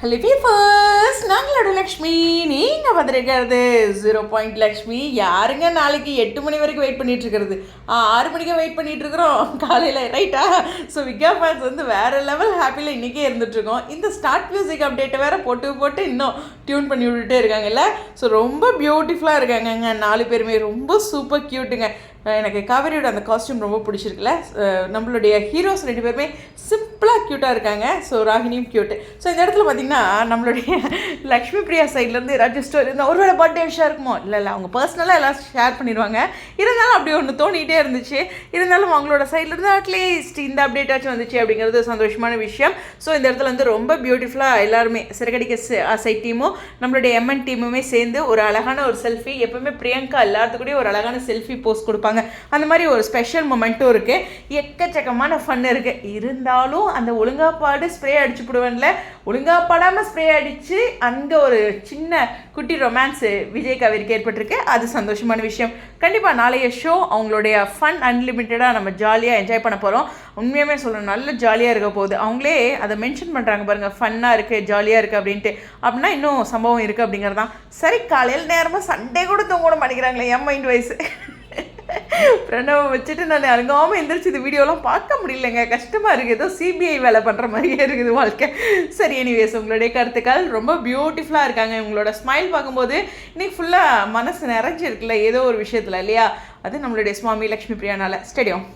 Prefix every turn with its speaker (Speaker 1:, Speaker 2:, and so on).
Speaker 1: Hello, people! பீஃபர்ஸ் நாங்களோட Lakshmi. நீங்கள் பார்த்துருக்கிறது zero point Lakshmi. யாருங்க நாளைக்கு எட்டு மணி வரைக்கும் வெயிட் பண்ணிட்டு இருக்கிறது? ஆறு மணிக்கு வெயிட் பண்ணிட்டு இருக்கிறோம். காலையில் ரைட்டா ஸோ விக்யா ஃபேன்ஸ் வந்து வேற லெவல் ஹாப்பியில் இன்றைக்கே இருந்துட்டுருக்கோம் இந்த ஸ்டார்ட் மியூசிக் அப்டேட்டை வேற போட்டு போட்டு இன்னும் டியூன் பண்ணி விட்டுட்டே இருக்காங்கல்ல? ஸோ ரொம்ப பியூட்டிஃபுல்லாக இருக்காங்கங்க. நாலு பேருமே ரொம்ப சூப்பர் க்யூட்டுங்க எனக்கு காவேரியோட அந்த காஸ்டியூம் ரொம்ப பிடிச்சிருக்குல்ல. நம்மளுடைய ஹீரோஸ் ரெண்டு பேருமே சிம்பிளாக க்யூட்டாக இருக்காங்க. ஸோ ராகினியும் க்யூட்டு ஸோ இந்த இடத்துல பார்த்தீங்கன்னா நம்மளுடைய லக்ஷ்மி பிரியா சைட்லேருந்து ஏதாச்சும் ஸ்டோரி இந்த ஒருவேளை பர்த்டே விஷயம் இருக்குமோ? இல்லை இல்லை அவங்க பர்சனலாக எல்லாம் ஷேர் பண்ணிடுவாங்க. இருந்தாலும் அப்படி ஒன்று தோணிகிட்டே இருந்துச்சு. இருந்தாலும் அவங்களோட சைட்லேருந்து அட்லீஸ்ட் இந்த அப்டேட்டாச்சும் வந்துச்சு அப்படிங்கிறது சந்தோஷமான விஷயம். ஸோ இந்த இடத்துல வந்து ரொம்ப பியூட்டிஃபுல்லாக எல்லாருமே சிறகடிக்க சைட் டீமும் நம்மளுடைய எம்என் டீமுமே சேர்ந்து ஒரு அழகான ஒரு செல்ஃபி எப்பவுமே பிரியங்கா எல்லாத்துக்கூடயும் ஒரு அழகான செல்ஃபி போஸ்ட் கொடுப்பாங்க. அந்த மாதிரி ஒரு ஸ்பெஷல் மொமெண்ட்டும் இருக்குது எக்கச்சக்கமான ஃபன் இருக்குது இருந்தாலும் அந்த ஒழுங்காப்பாடு ஸ்ப்ரே அடிச்சு போடுவேன்ல ஒழுங்காப்பாடாமல் ஸ்ப்ரே அடித்து அங்கே ஒரு சின்ன குட்டி ரொமான்ஸ் விஜய் காவேரிக்கு ஏற்பட்டிருக்கு. அது சந்தோஷமான விஷயம். கண்டிப்பாக நாளைய ஷோ அவங்களுடைய ஃபன் அன்லிமிட்டடாக நம்ம ஜாலியாக என்ஜாய் பண்ண போகிறோம் உண்மையுமே சொல்லணும் நல்ல ஜாலியாக இருக்க போகுது. அவங்களே அதை மென்ஷன் பண்ணுறாங்க பாருங்கள் ஃபன்னாக இருக்குது ஜாலியாக இருக்குது அப்படின்ட்டு. அப்படின்னா இன்னும் சம்பவம் இருக்குது அப்படிங்கிறது தான் சரி காலையில் நேரமாக சண்டே கூட தூங்க கூட மாட்டேங்கிறாங்களே என் மைண்ட் வயசு பிரணவம் வச்சுட்டு நான் அழுங்காமல் எந்திரிச்சு இந்த வீடியோலாம் பார்க்க முடியலங்க. கஷ்டமாக இருக்குது ஏதோ சிபிஐ வேலை பண்ணுற மாதிரியே இருக்குது வாழ்க்கை. சரி எனிவேஸ் உங்களுடைய கருத்துக்கள் ரொம்ப பியூட்டிஃபுல்லாக இருக்காங்க. உங்களோட ஸ்மைல் பார்க்கும்போது இன்னைக்கு ஃபுல்லாக மனசு நிறைஞ்சிருக்குல்ல ஏதோ ஒரு விஷயத்தில் இல்லையா? அது நம்மளுடைய சுவாமி லக்ஷ்மி பிரியானால. ஸ்டேடியம்